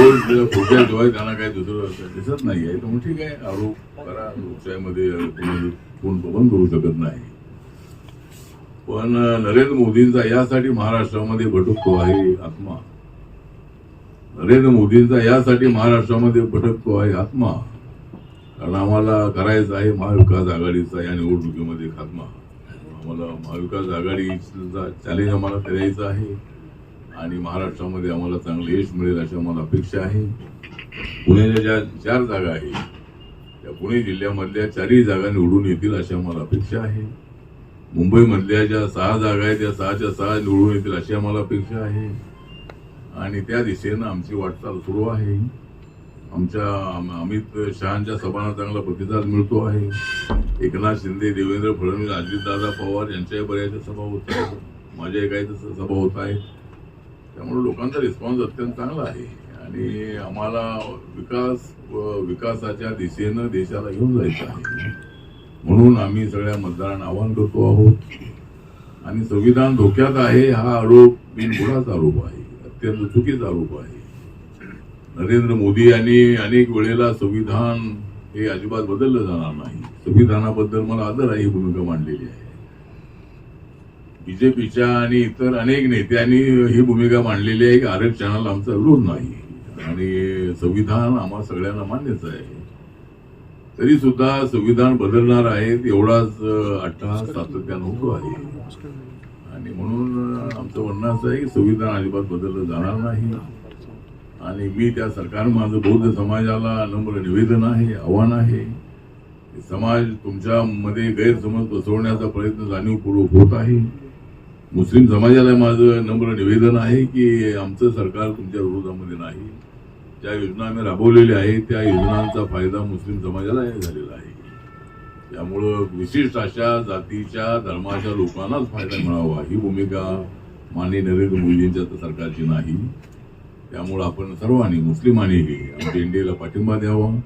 रोज खोट्या शिवाय त्यांना काही दुसरं दिसत नाही आहे. तर मग ठीक आहे. आरोप करा. लोकशाहीमध्ये कोणी कोण पण करू शकत नाही. पण नरेंद्र मोदींचा यासाठी महाराष्ट्रामध्ये भटकतो आहे आत्मा. नरेंद्र मोदींचा यासाठी महाराष्ट्रामध्ये भटकतो आहे आत्मा. कारण आम्हाला करायचं आहे महाविकास आघाडीचा या निवडणुकीमध्ये खात्मा. आम्हाला महाविकास आघाडीचा चॅलेंज आम्हाला करायचं आहे. आणि महाराष्ट्रामध्ये आम्हाला चांगलं यश मिळेल अशी आम्हाला अपेक्षा आहे. पुण्याच्या ज्या चार जागा आहेत त्या पुणे जिल्ह्यामधल्या चारही जागा निवडून येतील अशी आम्हाला अपेक्षा आहे. मुंबईमधल्या ज्या सहा जागा आहेत त्या सहाच्या सहा निवडून येतील अशी आम्हाला अपेक्षा आहे. आणि त्या दिशेनं आमची वाटचाल सुरू आहे. आमच्या अमित शहांच्या सभांना चांगला प्रतिसाद मिळतो आहे. एकनाथ शिंदे देवेंद्र फडणवीस अजितदादा पवार यांच्याही बऱ्याचशा सभा होत आहेत. माझ्या काही तसं सभा होत आहेत. त्यामुळे लोकांचा रिस्पॉन्स अत्यंत चांगला आहे. आणि आम्हाला विकास व विकासाच्या दिशेनं देशाला घेऊन जायचं आहे. म्हणून आम्ही सगळ्या मतदारांना आवाहन करतो आहोत. आणि संविधान धोक्यात आहे हा आरोप बिनबुडाचा आरोप आहे? अत्यंत चुकीचा आरोप आहे. नरेंद्र मोदी यांनी अनेक वेळेला संविधान हे अजिबात बदललं जाणार नाही. संविधानाबद्दल मला आदर आहे ही भूमिका मांडलेली आहे. बीजेपीच्या आणि इतर अनेक नेत्यांनी ही भूमिका मांडलेली आहे. की आरक्षणाला आमचा विरोध नाही. आणि संविधान आम्हा सगळ्यांना मान्यच आहे. तरी सुद्धा संविधान बदलणार आहे एवढाच अं, अट्टहास सातत्यानं होतो आहे. आणि म्हणून आमचं म्हणणं असं आहे की संविधान अजिबात बदललं जाणार नाही. आणि मी त्या सरकार माझं बौद्ध समाजाला नम्र निवेदन आहे आव्हान आहे. समाज तुमच्यामध्ये गैरसमज पसरवण्याचा प्रयत्न जाणीवपूर्वक होत आहे. मुस्लिम समाजाला माझं नम्र निवेदन आहे की आमचं सरकार तुमच्या विरोधामध्ये नाही. ज्या योजना आम्ही राबवलेल्या आहेत त्या योजनांचा फायदा मुस्लिम समाजालाही झालेला आहे. त्यामुळं विशिष्ट अशा जातीच्या धर्माच्या लोकांनाच फायदा मिळावा ही भूमिका माननीय नरेंद्र मोदींच्या तर सरकारची नाही. त्यामुळं आपण सर्वांनी मुस्लिमांनीही आमच्या इंडियाला पाठिंबा द्यावा.